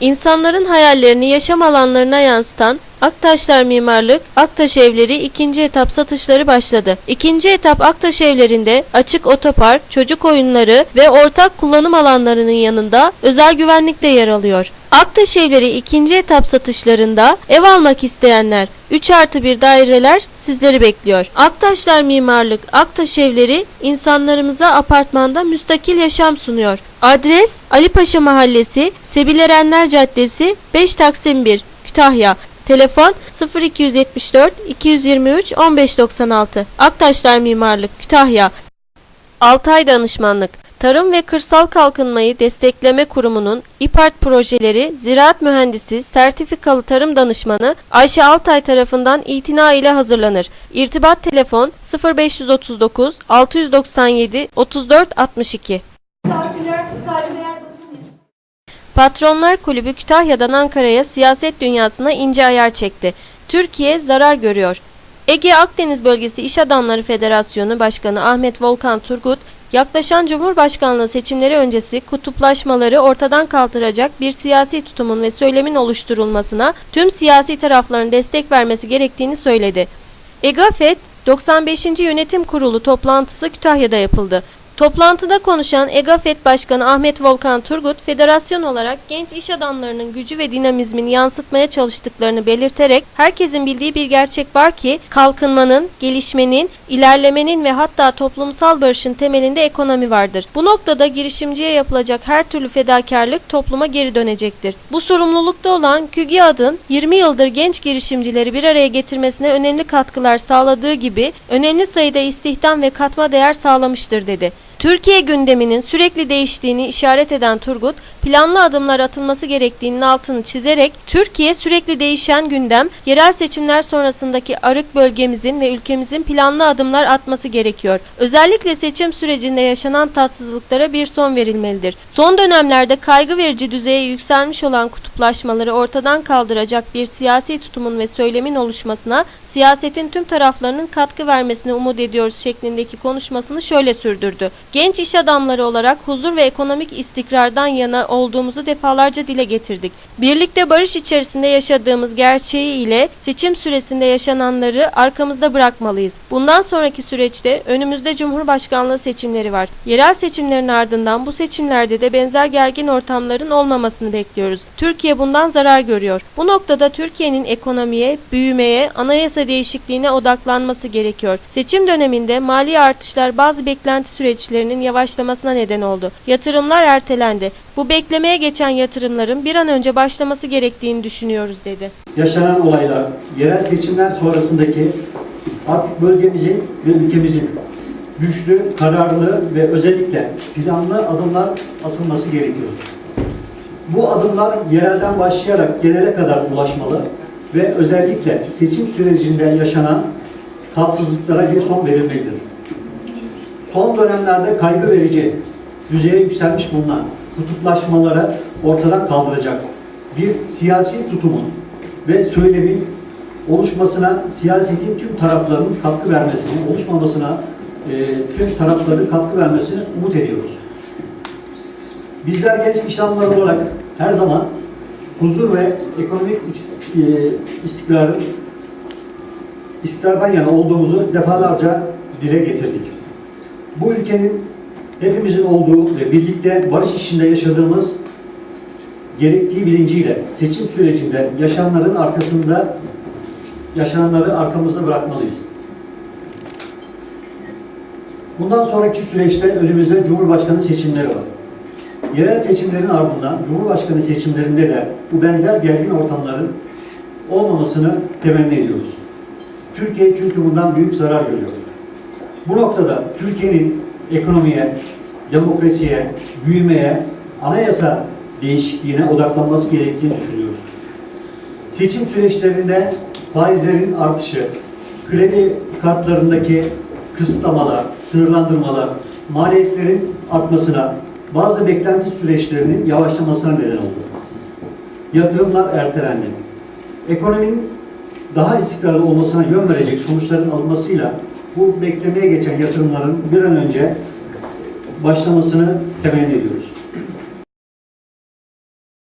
İnsanların hayallerini yaşam alanlarına yansıtan Aktaşlar Mimarlık, Aktaş Evleri ikinci etap satışları başladı. İkinci etap Aktaş Evlerinde açık otopark, çocuk oyunları ve ortak kullanım alanlarının yanında özel güvenlik de yer alıyor. Aktaş Evleri ikinci etap satışlarında ev almak isteyenler 3 artı 1 daireler sizleri bekliyor. Aktaşlar Mimarlık, Aktaş Evleri insanlarımıza apartmanda müstakil yaşam sunuyor. Adres Ali Paşa Mahallesi, Sebilerenler Caddesi 5 Taksim 1, Kütahya. Telefon 0274 223 1596. Aktaşlar Mimarlık, Kütahya. Altay Danışmanlık Tarım ve Kırsal Kalkınmayı Destekleme Kurumu'nun İPART projeleri Ziraat Mühendisi Sertifikalı Tarım Danışmanı Ayşe Altay tarafından itina ile hazırlanır. İrtibat telefon 0539 697 34 Patronlar Kulübü Kütahya'dan Ankara'ya siyaset dünyasına ince ayar çekti. Türkiye zarar görüyor. Ege Akdeniz Bölgesi İş Adamları Federasyonu Başkanı Ahmet Volkan Turgut, yaklaşan Cumhurbaşkanlığı seçimleri öncesi kutuplaşmaları ortadan kaldıracak bir siyasi tutumun ve söylemin oluşturulmasına tüm siyasi tarafların destek vermesi gerektiğini söyledi. EGAFET 95. Yönetim Kurulu toplantısı Kütahya'da yapıldı. Toplantıda konuşan EGAFET Başkanı Ahmet Volkan Turgut, federasyon olarak genç iş adamlarının gücü ve dinamizmini yansıtmaya çalıştıklarını belirterek herkesin bildiği bir gerçek var ki kalkınmanın, gelişmenin, ilerlemenin ve hatta toplumsal barışın temelinde ekonomi vardır. Bu noktada girişimciye yapılacak her türlü fedakarlık topluma geri dönecektir. Bu sorumlulukta olan KÜGİAD'ın 20 yıldır genç girişimcileri bir araya getirmesine önemli katkılar sağladığı gibi önemli sayıda istihdam ve katma değer sağlamıştır dedi. Türkiye gündeminin sürekli değiştiğini işaret eden Turgut, planlı adımlar atılması gerektiğinin altını çizerek, Türkiye sürekli değişen gündem, yerel seçimler sonrasındaki arık bölgemizin ve ülkemizin planlı adımlar atması gerekiyor. Özellikle seçim sürecinde yaşanan tatsızlıklara bir son verilmelidir. Son dönemlerde kaygı verici düzeye yükselmiş olan kutuplaşmaları ortadan kaldıracak bir siyasi tutumun ve söylemin oluşmasına, siyasetin tüm taraflarının katkı vermesine umut ediyoruz şeklindeki konuşmasını şöyle sürdürdü. Genç iş adamları olarak huzur ve ekonomik istikrardan yana olduğumuzu defalarca dile getirdik. Birlikte barış içerisinde yaşadığımız gerçeği ile seçim süresinde yaşananları arkamızda bırakmalıyız. Bundan sonraki süreçte önümüzde Cumhurbaşkanlığı seçimleri var. Yerel seçimlerin ardından bu seçimlerde de benzer gergin ortamların olmamasını bekliyoruz. Türkiye bundan zarar görüyor. Bu noktada Türkiye'nin ekonomiye, büyümeye, anayasa değişikliğine odaklanması gerekiyor. Seçim döneminde mali artışlar bazı beklenti süreçlerinin yavaşlamasına neden oldu. Yatırımlar ertelendi. Bu beklemeye geçen yatırımların bir an önce başlaması gerektiğini düşünüyoruz dedi. yaşanan olaylar, yerel seçimler sonrasındaki artık bölgemizin ve ülkemizin güçlü, kararlı ve özellikle planlı adımlar atılması gerekiyor. Bu adımlar yerelden başlayarak genele kadar ulaşmalı ve özellikle seçim sürecinde yaşanan tatsızlıklara bir son verilmelidir. Son dönemlerde kaygı verici düzeye yükselmiş bulunan kutuplaşmalara ortadan kaldıracak bir siyasi tutumun ve söylemin oluşmasına siyasetin tüm taraflarının katkı vermesini, oluşmamasına e, tüm tarafların katkı vermesini umut ediyoruz. Bizler genç iş adamları olarak her zaman huzur ve ekonomik is- e, istikrarın istikrardan yana olduğumuzu defalarca dile getirdik. Bu ülkenin hepimizin olduğu ve birlikte barış içinde yaşadığımız gerektiği bilinciyle seçim sürecinde yaşananların arkasında yaşananları arkamızda bırakmalıyız. Bundan sonraki süreçte önümüzde Cumhurbaşkanı seçimleri var. Yerel seçimlerin ardından Cumhurbaşkanı seçimlerinde de bu benzer gergin ortamların olmamasını temenni ediyoruz. Türkiye çünkü bundan büyük zarar görüyor. Bu noktada Türkiye'nin ekonomiye, demokrasiye, büyümeye, anayasa değişikliğine odaklanması gerektiğini düşünüyoruz. Seçim süreçlerinde faizlerin artışı, kredi kartlarındaki kısıtlamalar, sınırlandırmalar, maliyetlerin artmasına, bazı beklenti süreçlerinin yavaşlamasına neden oldu. Yatırımlar ertelendi. Ekonominin daha istikrarlı olmasına yön verecek sonuçların alınmasıyla bu beklemeye geçen yatırımların bir an önce başlamasını temenni ediyoruz.